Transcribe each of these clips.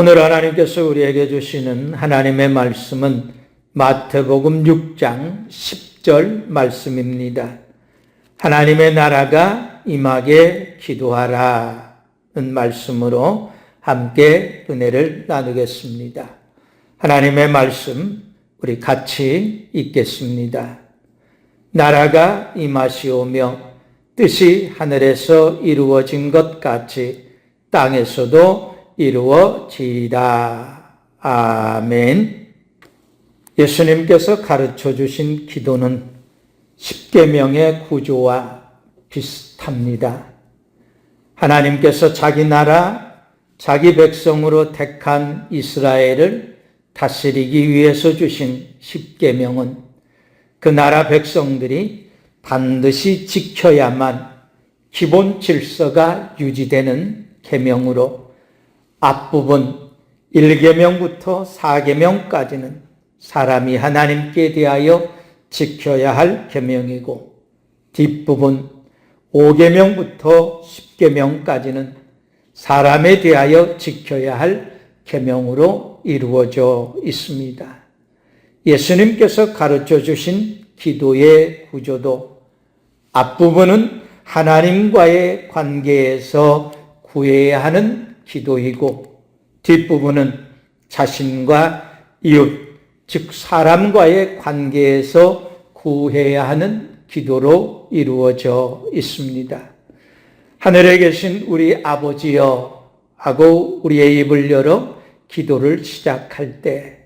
오늘 하나님께서 우리에게 주시는 하나님의 말씀은 마태복음 6장 10절 말씀입니다. 하나님의 나라가 임하게 기도하라는 말씀으로 함께 은혜를 나누겠습니다. 하나님의 말씀 우리 같이 읽겠습니다. 나라가 임하시오며 뜻이 하늘에서 이루어진 것 같이 땅에서도 이루어지이다. 아멘. 예수님께서 가르쳐 주신 기도는 십계명의 구조와 비슷합니다. 하나님께서 자기 나라, 자기 백성으로 택한 이스라엘을 다스리기 위해서 주신 십계명은 그 나라 백성들이 반드시 지켜야만 기본 질서가 유지되는 계명으로 앞부분 1계명부터 4계명까지는 사람이 하나님께 대하여 지켜야 할 계명이고 뒷부분 5계명부터 10계명까지는 사람에 대하여 지켜야 할 계명으로 이루어져 있습니다. 예수님께서 가르쳐 주신 기도의 구조도 앞부분은 하나님과의 관계에서 구해야 하는 기도이고 뒷부분은 자신과 이웃, 즉 사람과의 관계에서 구해야 하는 기도로 이루어져 있습니다. 하늘에 계신 우리 아버지여 하고 우리의 입을 열어 기도를 시작할 때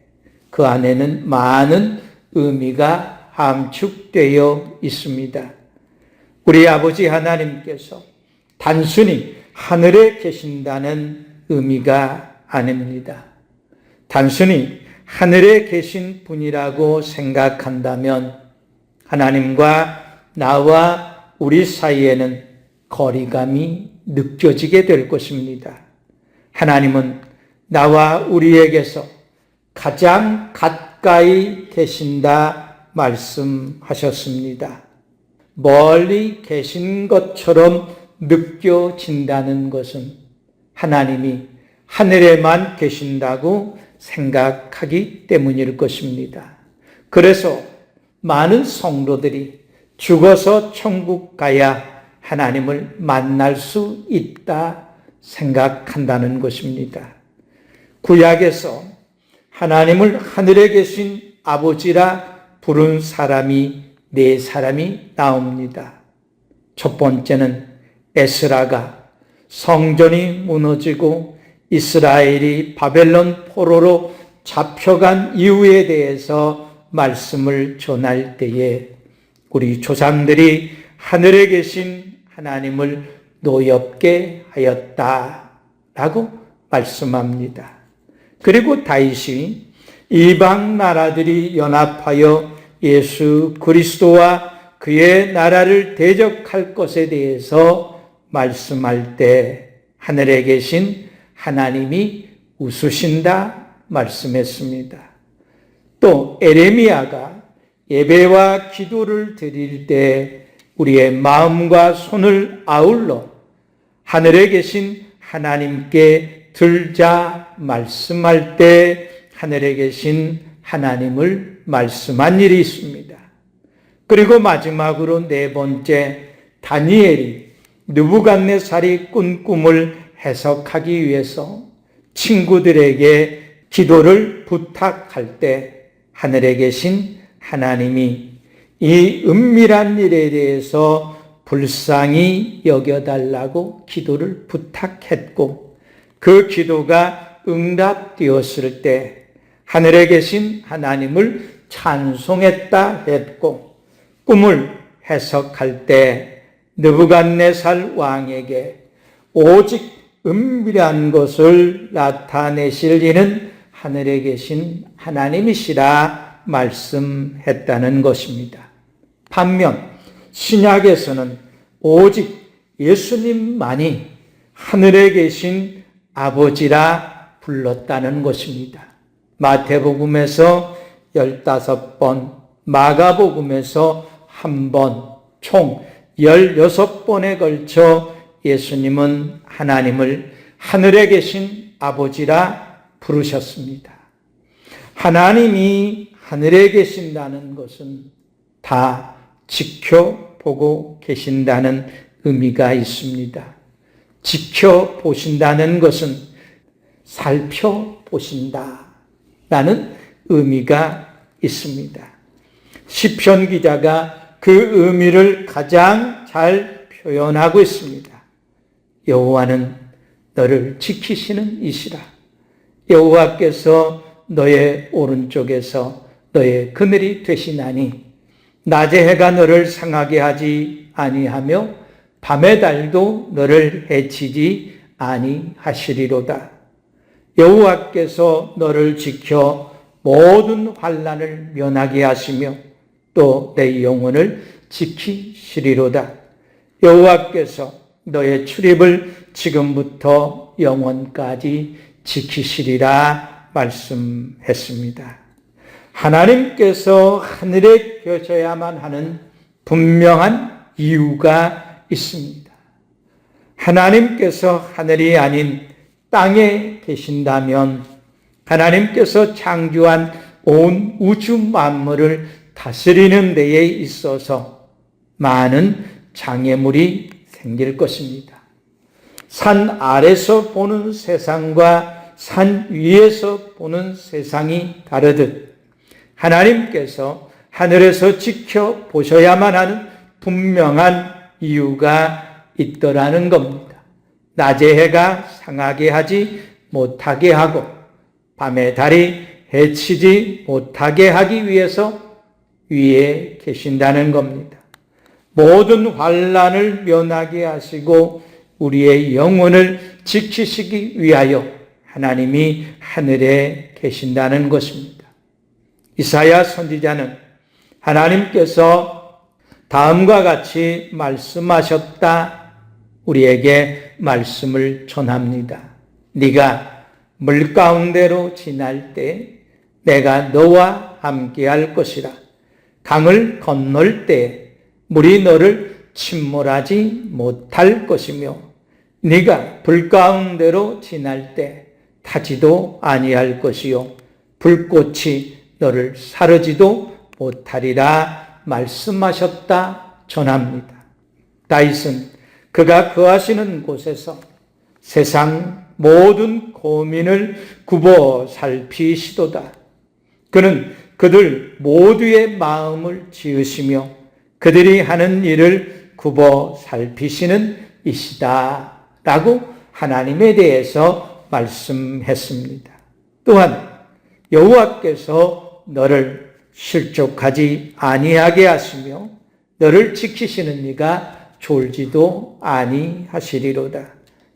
그 안에는 많은 의미가 함축되어 있습니다. 우리 아버지 하나님께서 단순히 하늘에 계신다는 의미가 아닙니다. 단순히 하늘에 계신 분이라고 생각한다면 하나님과 나와 우리 사이에는 거리감이 느껴지게 될 것입니다. 하나님은 나와 우리에게서 가장 가까이 계신다 말씀하셨습니다. 멀리 계신 것처럼 느껴진다는 것은 하나님이 하늘에만 계신다고 생각하기 때문일 것입니다. 그래서 많은 성도들이 죽어서 천국 가야 하나님을 만날 수 있다 생각한다는 것입니다. 구약에서 하나님을 하늘에 계신 아버지라 부른 사람이 네 사람이 나옵니다. 첫 번째는 에스라가 성전이 무너지고 이스라엘이 바벨론 포로로 잡혀간 이유에 대해서 말씀을 전할 때에 우리 조상들이 하늘에 계신 하나님을 노엽게 하였다라고 말씀합니다. 그리고 다윗이 이방 나라들이 연합하여 예수 그리스도와 그의 나라를 대적할 것에 대해서 말씀할 때 하늘에 계신 하나님이 웃으신다 말씀했습니다. 또 에레미야가 예배와 기도를 드릴 때 우리의 마음과 손을 아울러 하늘에 계신 하나님께 들자 말씀할 때 하늘에 계신 하나님을 말씀한 일이 있습니다. 그리고 마지막으로 네 번째 다니엘이 느부갓네살이 꾼 꿈을 해석하기 위해서 친구들에게 기도를 부탁할 때 하늘에 계신 하나님이 이 은밀한 일에 대해서 불쌍히 여겨달라고 기도를 부탁했고 그 기도가 응답되었을 때 하늘에 계신 하나님을 찬송했다 했고 꿈을 해석할 때 느부갓네살 왕에게 오직 은밀한 것을 나타내실 이는 하늘에 계신 하나님이시라 말씀했다는 것입니다. 반면 신약에서는 오직 예수님만이 하늘에 계신 아버지라 불렀다는 것입니다. 마태복음에서 15번, 마가복음에서 한 번, 총 16번에 걸쳐 예수님은 하나님을 하늘에 계신 아버지라 부르셨습니다. 하나님이 하늘에 계신다는 것은 다 지켜보고 계신다는 의미가 있습니다. 지켜보신다는 것은 살펴보신다. 라는 의미가 있습니다. 시편 기자가 그 의미를 가장 잘 표현하고 있습니다. 여호와는 너를 지키시는 이시라. 여호와께서 너의 오른쪽에서 너의 그늘이 되시나니 낮의 해가 너를 상하게 하지 아니하며 밤의 달도 너를 해치지 아니하시리로다. 여호와께서 너를 지켜 모든 환란을 면하게 하시며 또 내 영혼을 지키시리로다. 여호와께서 너의 출입을 지금부터 영원까지 지키시리라 말씀했습니다. 하나님께서 하늘에 계셔야만 하는 분명한 이유가 있습니다. 하나님께서 하늘이 아닌 땅에 계신다면 하나님께서 창조한 온 우주 만물을 다스리는 데에 있어서 많은 장애물이 생길 것입니다. 산 아래서 보는 세상과 산 위에서 보는 세상이 다르듯 하나님께서 하늘에서 지켜보셔야만 하는 분명한 이유가 있더라는 겁니다. 낮의 해가 상하게 하지 못하게 하고 밤의 달이 해치지 못하게 하기 위해서 위에 계신다는 겁니다. 모든 환란을 면하게 하시고 우리의 영혼을 지키시기 위하여 하나님이 하늘에 계신다는 것입니다. 이사야 선지자는 하나님께서 다음과 같이 말씀하셨다 우리에게 말씀을 전합니다. 네가 물 가운데로 지날 때 내가 너와 함께 할 것이라. 강을 건널 때 물이 너를 침몰하지 못할 것이며 네가 불 가운데로 지날 때 타지도 아니할 것이요 불꽃이 너를 사르지도 못하리라 말씀하셨다 전합니다. 다윗은 그가 거하시는 곳에서 세상 모든 고민을 굽어 살피시도다. 그는 그들 모두의 마음을 지으시며 그들이 하는 일을 굽어 살피시는 이시다. 라고 하나님에 대해서 말씀했습니다. 또한 여호와께서 너를 실족하지 아니하게 하시며 너를 지키시는 이가 졸지도 아니하시리로다.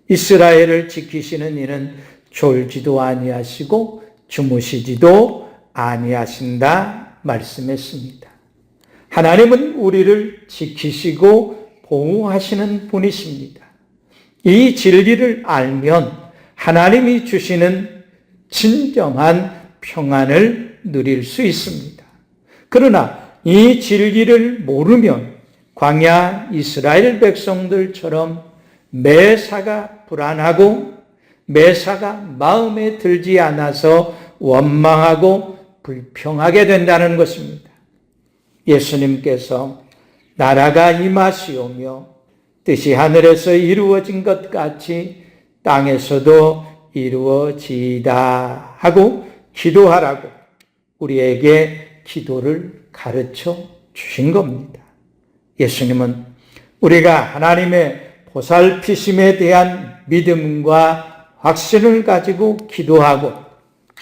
이스라엘을 지키시는 이는 졸지도 아니하시고 주무시지도 아니하신다 말씀했습니다. 하나님은 우리를 지키시고 보호하시는 분이십니다. 이 진리를 알면 하나님이 주시는 진정한 평안을 누릴 수 있습니다. 그러나 이 진리를 모르면 광야 이스라엘 백성들처럼 매사가 불안하고 매사가 마음에 들지 않아서 원망하고 불평하게 된다는 것입니다. 예수님께서 나라가 임하시오며 뜻이 하늘에서 이루어진 것 같이 땅에서도 이루어지다 하고 기도하라고 우리에게 기도를 가르쳐 주신 겁니다. 예수님은 우리가 하나님의 보살피심에 대한 믿음과 확신을 가지고 기도하고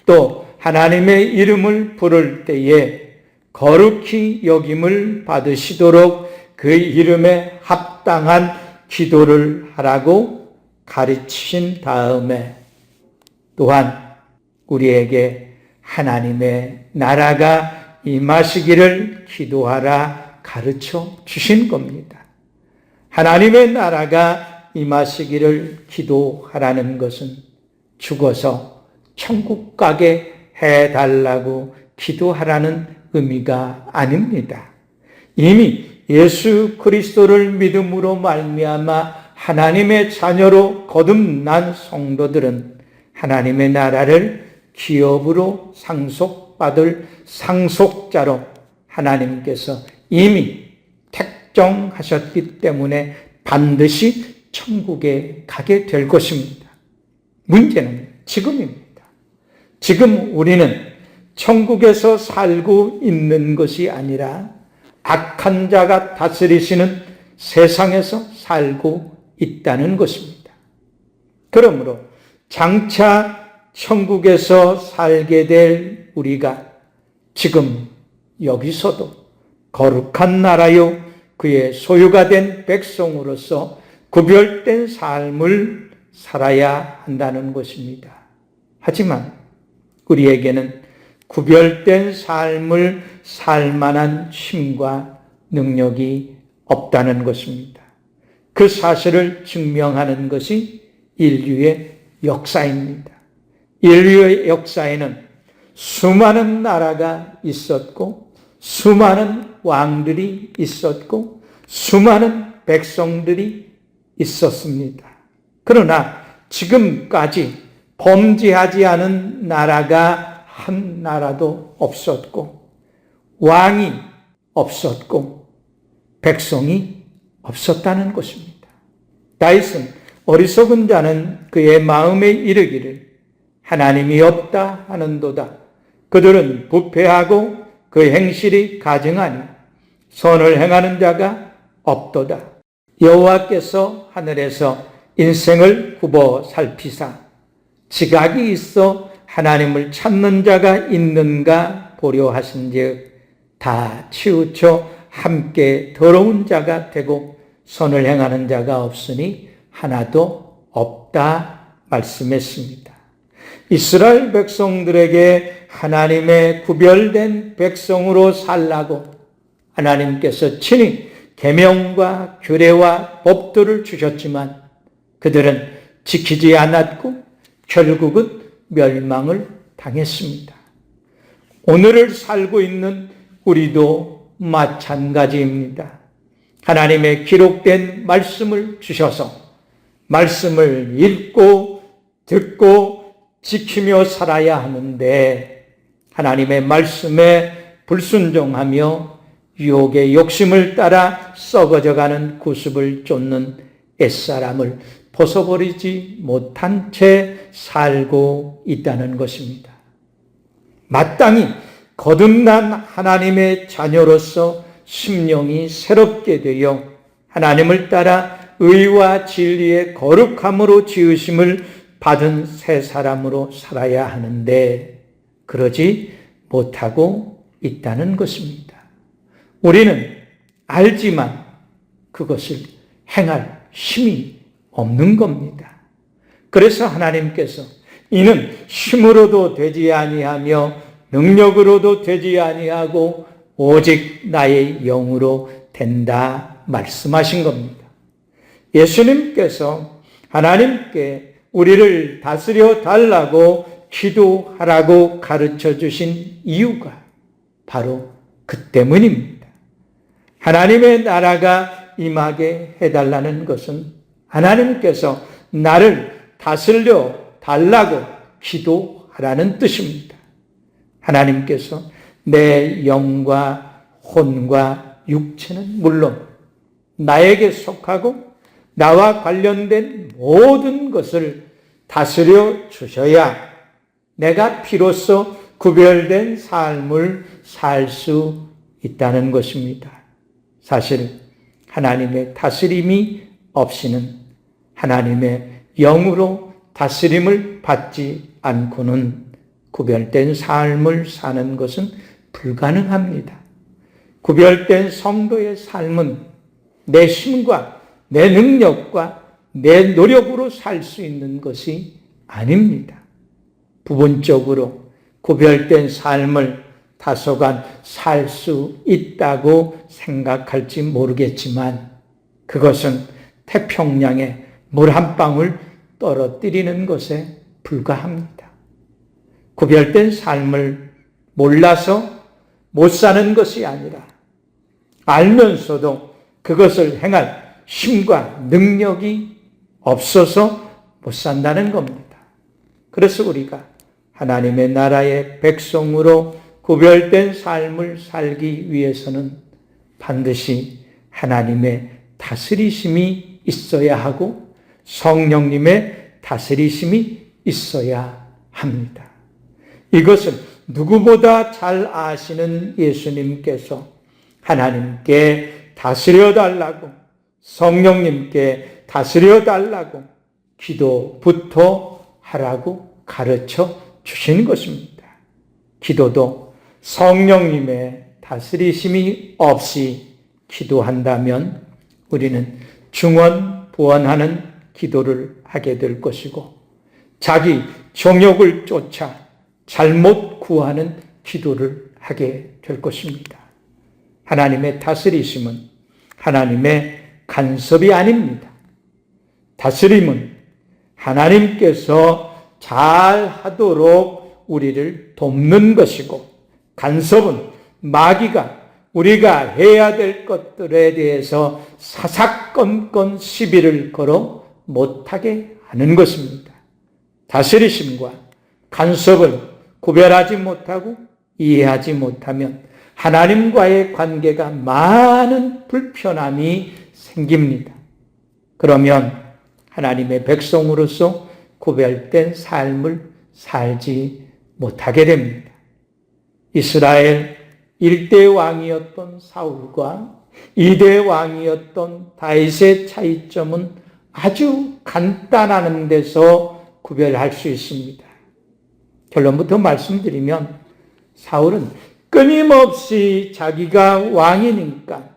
또 하나님의 이름을 부를 때에 거룩히 여김을 받으시도록 그 이름에 합당한 기도를 하라고 가르치신 다음에 또한 우리에게 하나님의 나라가 임하시기를 기도하라 가르쳐 주신 겁니다. 하나님의 나라가 임하시기를 기도하라는 것은 죽어서 천국 가게 해달라고 기도하라는 의미가 아닙니다. 이미 예수 그리스도를 믿음으로 말미암아 하나님의 자녀로 거듭난 성도들은 하나님의 나라를 기업으로 상속받을 상속자로 하나님께서 이미 택정하셨기 때문에 반드시 천국에 가게 될 것입니다. 문제는 지금입니다. 지금 우리는 천국에서 살고 있는 것이 아니라 악한 자가 다스리시는 세상에서 살고 있다는 것입니다. 그러므로 장차 천국에서 살게 될 우리가 지금 여기서도 거룩한 나라요 그의 소유가 된 백성으로서 구별된 삶을 살아야 한다는 것입니다. 하지만 우리에게는 구별된 삶을 살 만한 힘과 능력이 없다는 것입니다. 그 사실을 증명하는 것이 인류의 역사입니다. 인류의 역사에는 수많은 나라가 있었고, 수많은 왕들이 있었고, 수많은 백성들이 있었습니다. 그러나 지금까지 범죄하지 않은 나라가 한 나라도 없었고, 왕이 없었고, 백성이 없었다는 것입니다. 다윗은 어리석은 자는 그의 마음에 이르기를 하나님이 없다 하는도다. 그들은 부패하고 그 행실이 가증하니 선을 행하는 자가 없도다. 여호와께서 하늘에서 인생을 굽어 살피사 지각이 있어 하나님을 찾는 자가 있는가 보려 하신즉 다 치우쳐 함께 더러운 자가 되고 선을 행하는 자가 없으니 하나도 없다 말씀했습니다. 이스라엘 백성들에게 하나님의 구별된 백성으로 살라고 하나님께서 친히 계명과 규례와 법도를 주셨지만 그들은 지키지 않았고 결국은 멸망을 당했습니다. 오늘을 살고 있는 우리도 마찬가지입니다. 하나님의 기록된 말씀을 주셔서 말씀을 읽고 듣고 지키며 살아야 하는데 하나님의 말씀에 불순종하며 유혹의 욕심을 따라 썩어져가는 구습을 쫓는 옛사람을 벗어버리지 못한 채 살고 있다는 것입니다. 마땅히 거듭난 하나님의 자녀로서 심령이 새롭게 되어 하나님을 따라 의와 진리의 거룩함으로 지으심을 받은 새 사람으로 살아야 하는데 그러지 못하고 있다는 것입니다. 우리는 알지만 그것을 행할 힘이 없는 겁니다. 그래서 하나님께서 이는 힘으로도 되지 아니하며 능력으로도 되지 아니하고 오직 나의 영으로 된다 말씀하신 겁니다. 예수님께서 하나님께 우리를 다스려 달라고 기도하라고 가르쳐 주신 이유가 바로 그 때문입니다. 하나님의 나라가 임하게 해달라는 것은 하나님께서 나를 다스려 달라고 기도하라는 뜻입니다. 하나님께서 내 영과 혼과 육체는 물론 나에게 속하고 나와 관련된 모든 것을 다스려 주셔야 내가 비로소 구별된 삶을 살 수 있다는 것입니다. 사실 하나님의 다스림이 없이는 하나님의 영으로 다스림을 받지 않고는 구별된 삶을 사는 것은 불가능합니다. 구별된 성도의 삶은 내 힘과 내 능력과 내 노력으로 살 수 있는 것이 아닙니다. 부분적으로 구별된 삶을 다소간 살 수 있다고 생각할지 모르겠지만 그것은 태평양에 물 한 방울 떨어뜨리는 것에 불과합니다. 구별된 삶을 몰라서 못 사는 것이 아니라 알면서도 그것을 행할 힘과 능력이 없어서 못 산다는 겁니다. 그래서 우리가 하나님의 나라의 백성으로 구별된 삶을 살기 위해서는 반드시 하나님의 다스리심이 있어야 하고 성령님의 다스리심이 있어야 합니다. 이것을 누구보다 잘 아시는 예수님께서 하나님께 다스려 달라고 성령님께 다스려 달라고 기도부터 하라고 가르쳐 주신 것입니다. 기도도 성령님의 다스리심이 없이 기도한다면 우리는 중언부언하는 기도를 하게 될 것이고 자기 정욕을 쫓아 잘못 구하는 기도를 하게 될 것입니다. 하나님의 다스리심은 하나님의 간섭이 아닙니다. 다스림은 하나님께서 잘 하도록 우리를 돕는 것이고, 간섭은 마귀가 우리가 해야 될 것들에 대해서 사사건건 시비를 걸어 못하게 하는 것입니다. 다스리심과 간섭을 구별하지 못하고 이해하지 못하면 하나님과의 관계가 많은 불편함이 생깁니다. 그러면 하나님의 백성으로서 구별된 삶을 살지 못하게 됩니다. 이스라엘 1대 왕이었던 사울과 2대 왕이었던 다윗의 차이점은 아주 간단한 데서 구별할 수 있습니다. 결론부터 말씀드리면 사울은 끊임없이 자기가 왕이니까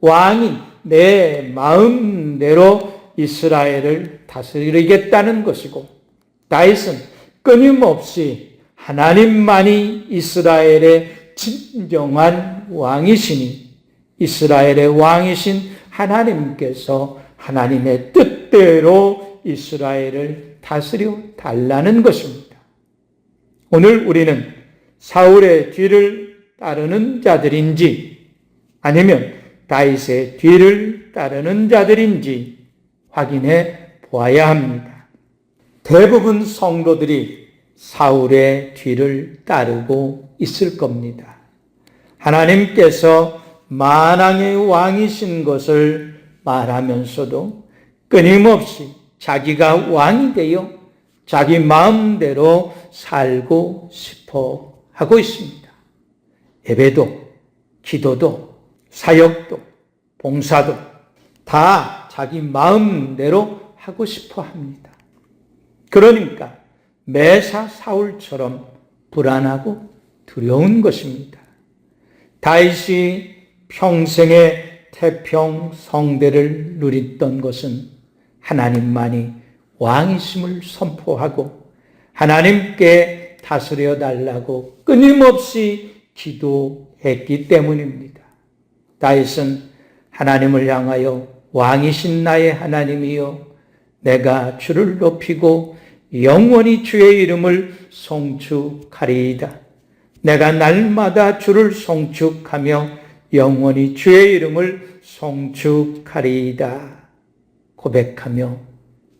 왕이 내 마음대로 이스라엘을 다스리겠다는 것이고 다윗은 끊임없이 하나님만이 이스라엘의 진정한 왕이시니 이스라엘의 왕이신 하나님께서 하나님의 뜻 대로 이스라엘을 다스려 달라는 것입니다. 오늘 우리는 사울의 뒤를 따르는 자들인지 아니면 다윗의 뒤를 따르는 자들인지 확인해 보아야 합니다. 대부분 성도들이 사울의 뒤를 따르고 있을 겁니다. 하나님께서 만왕의 왕이신 것을 말하면서도 끊임없이 자기가 왕이 되어 자기 마음대로 살고 싶어 하고 있습니다. 예배도, 기도도, 사역도, 봉사도 다 자기 마음대로 하고 싶어 합니다. 그러니까 매사 사울처럼 불안하고 두려운 것입니다. 다윗이 평생의 태평 성대를 누렸던 것은 하나님만이 왕이심을 선포하고 하나님께 다스려 달라고 끊임없이 기도했기 때문입니다. 다윗은 하나님을 향하여 왕이신 나의 하나님이여 내가 주를 높이고 영원히 주의 이름을 송축하리이다. 내가 날마다 주를 송축하며 영원히 주의 이름을 송축하리이다. 고백하며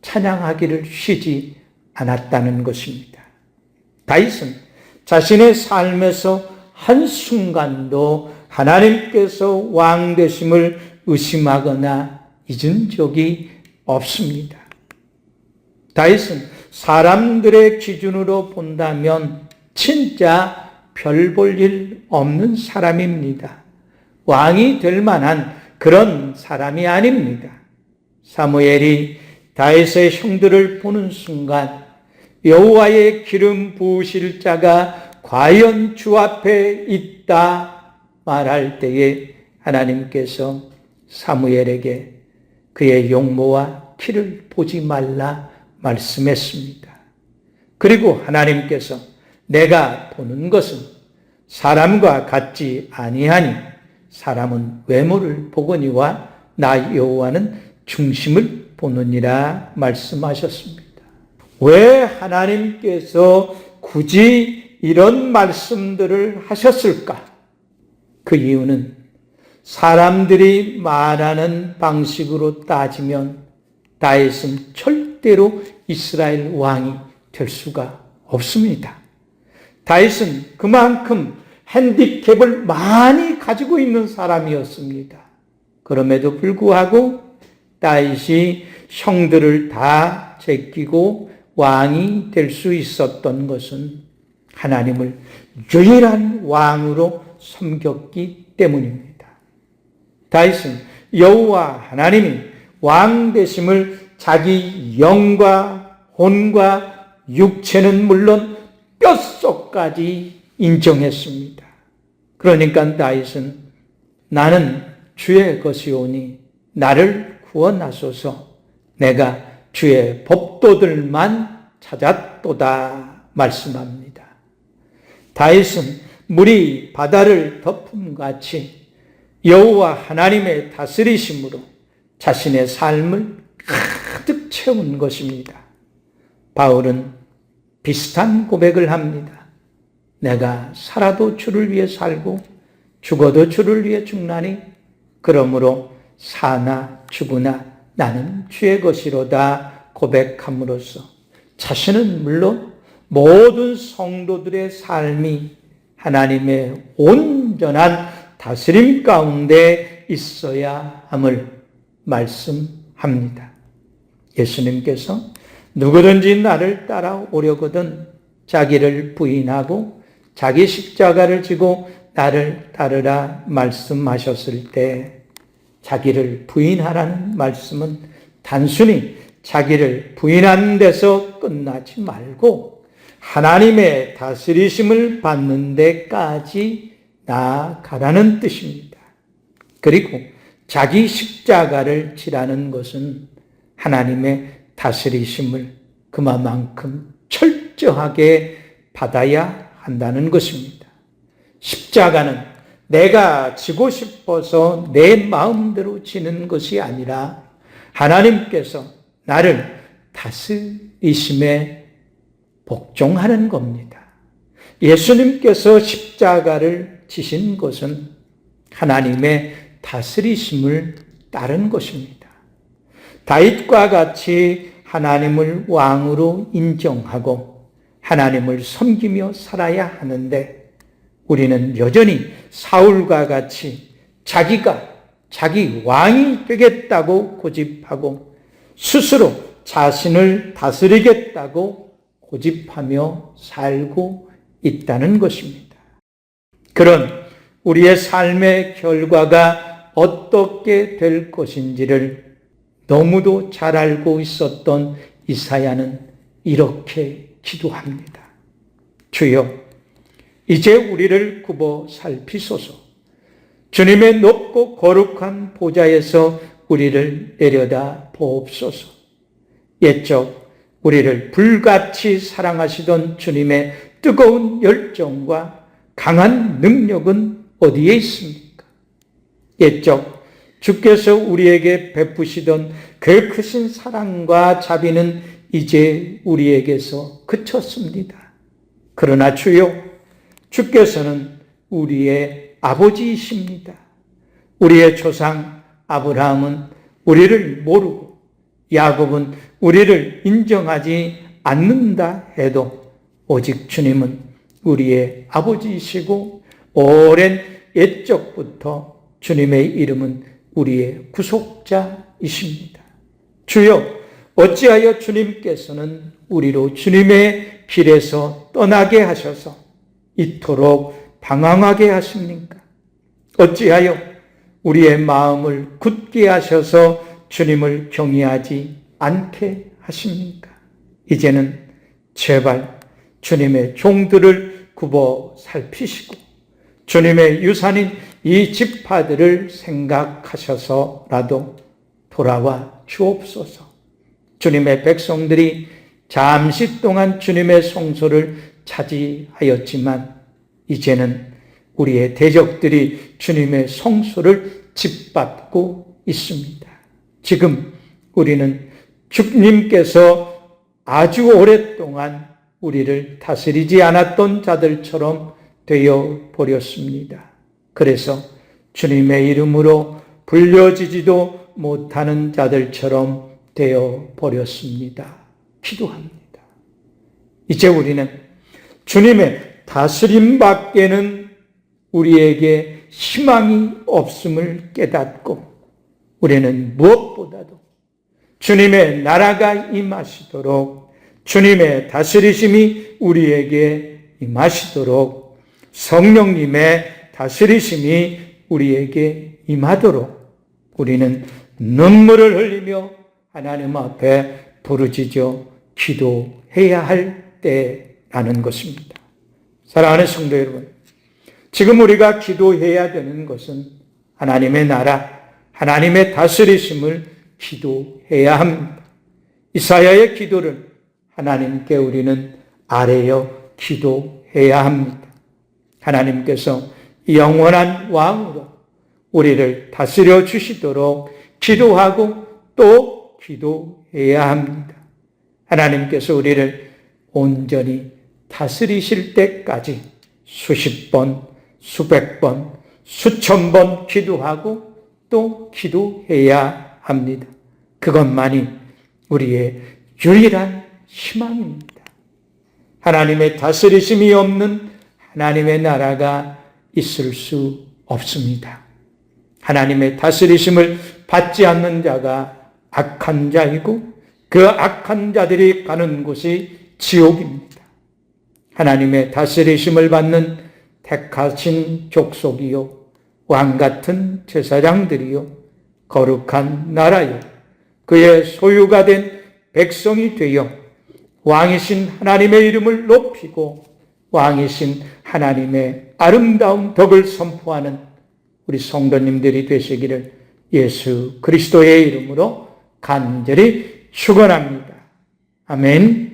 찬양하기를 쉬지 않았다는 것입니다. 다윗은 자신의 삶에서 한순간도 하나님께서 왕 되심을 의심하거나 잊은 적이 없습니다. 다윗은 사람들의 기준으로 본다면 진짜 별 볼 일 없는 사람입니다. 왕이 될 만한 그런 사람이 아닙니다. 사무엘이 다윗의 형들을 보는 순간 여호와의 기름 부으실 자가 과연 주 앞에 있다 말할 때에 하나님께서 사무엘에게 그의 용모와 키를 보지 말라 말씀했습니다. 그리고 하나님께서 내가 보는 것은 사람과 같지 아니하니 사람은 외모를 보거니와 나 여호와는 중심을 보느니라 말씀하셨습니다. 왜 하나님께서 굳이 이런 말씀들을 하셨을까? 그 이유는 사람들이 말하는 방식으로 따지면 다윗은 절대로 이스라엘 왕이 될 수가 없습니다. 다윗은 그만큼 핸디캡을 많이 가지고 있는 사람이었습니다. 그럼에도 불구하고 다윗이 형들을 다 제끼고 왕이 될 수 있었던 것은 하나님을 유일한 왕으로 섬겼기 때문입니다. 다윗은 여호와 하나님이 왕 되심을 자기 영과 혼과 육체는 물론 뼛속까지 인정했습니다. 그러니까 다윗은 나는 주의 것이오니 나를 구원하소서 내가 주의 법도들만 찾았도다 말씀합니다. 다윗은 물이 바다를 덮음 같이 여호와 하나님의 다스리심으로 자신의 삶을 가득 채운 것입니다. 바울은 비슷한 고백을 합니다. 내가 살아도 주를 위해 살고 죽어도 주를 위해 죽나니 그러므로 사나 죽으나 나는 주의 것이로다 고백함으로써 자신은 물론 모든 성도들의 삶이 하나님의 온전한 다스림 가운데 있어야 함을 말씀합니다. 예수님께서 누구든지 나를 따라오려거든 자기를 부인하고 자기 십자가를 지고 나를 따르라 말씀하셨을 때 자기를 부인하라는 말씀은 단순히 자기를 부인하는 데서 끝나지 말고 하나님의 다스리심을 받는 데까지 나아가라는 뜻입니다. 그리고 자기 십자가를 지라는 것은 하나님의 다스리심을 그만큼 철저하게 받아야 한다는 것입니다. 십자가는 내가 지고 싶어서 내 마음대로 지는 것이 아니라 하나님께서 나를 다스리심에 복종하는 겁니다. 예수님께서 십자가를 지신 것은 하나님의 다스리심을 따른 것입니다. 다윗과 같이 하나님을 왕으로 인정하고 하나님을 섬기며 살아야 하는데 우리는 여전히 사울과 같이 자기가 자기 왕이 되겠다고 고집하고 스스로 자신을 다스리겠다고 고집하며 살고 있다는 것입니다. 그런 우리의 삶의 결과가 어떻게 될 것인지를 너무도 잘 알고 있었던 이사야는 이렇게 기도합니다. 주여, 이제 우리를 굽어 살피소서. 주님의 높고 거룩한 보좌에서 우리를 내려다 보옵소서. 옛적 우리를 불같이 사랑하시던 주님의 뜨거운 열정과 강한 능력은 어디에 있습니까? 옛적 주께서 우리에게 베푸시던 그 크신 사랑과 자비는 이제 우리에게서 그쳤습니다. 그러나 주요, 주께서는 우리의 아버지이십니다. 우리의 조상 아브라함은 우리를 모르고 야곱은 우리를 인정하지 않는다 해도 오직 주님은 우리의 아버지이시고 오랜 옛적부터 주님의 이름은 우리의 구속자이십니다. 주여, 어찌하여 주님께서는 우리로 주님의 길에서 떠나게 하셔서 이토록 방황하게 하십니까? 어찌하여 우리의 마음을 굳게 하셔서 주님을 경외하지 않게 하십니까? 이제는 제발 주님의 종들을 굽어 살피시고 주님의 유산인 이 지파들을 생각하셔서라도 돌아와 주옵소서. 주님의 백성들이 잠시 동안 주님의 성소를 차지하였지만 이제는 우리의 대적들이 주님의 성소를 짓밟고 있습니다. 지금 우리는 주님께서 아주 오랫동안 우리를 다스리지 않았던 자들처럼 되어 버렸습니다. 그래서 주님의 이름으로 불려지지도 못하는 자들처럼 되어 버렸습니다. 기도합니다. 이제 우리는 주님의 다스림 밖에는 우리에게 희망이 없음을 깨닫고 우리는 무엇보다도 주님의 나라가 임하시도록 주님의 다스리심이 우리에게 임하시도록 성령님의 다스리심이 우리에게 임하도록 우리는 눈물을 흘리며 하나님 앞에 부르짖어 기도해야 할 때 라는 것입니다. 사랑하는 성도 여러분, 지금 우리가 기도해야 되는 것은 하나님의 나라, 하나님의 다스리심을 기도해야 합니다. 이사야의 기도를 하나님께 우리는 아뢰어 기도해야 합니다. 하나님께서 영원한 왕으로 우리를 다스려 주시도록 기도하고 또 기도해야 합니다. 하나님께서 우리를 온전히 다스리실 때까지 수십 번, 수백 번, 수천 번 기도하고 또 기도해야 합니다. 그것만이 우리의 유일한 희망입니다. 하나님의 다스리심이 없는 하나님의 나라가 있을 수 없습니다. 하나님의 다스리심을 받지 않는 자가 악한 자이고 그 악한 자들이 가는 곳이 지옥입니다. 하나님의 다스리심을 받는 택하신 족속이요 왕 같은 제사장들이요 거룩한 나라요 그의 소유가 된 백성이 되어 왕이신 하나님의 이름을 높이고 왕이신 하나님의 아름다운 덕을 선포하는 우리 성도님들이 되시기를 예수 그리스도의 이름으로 간절히 축원합니다. 아멘.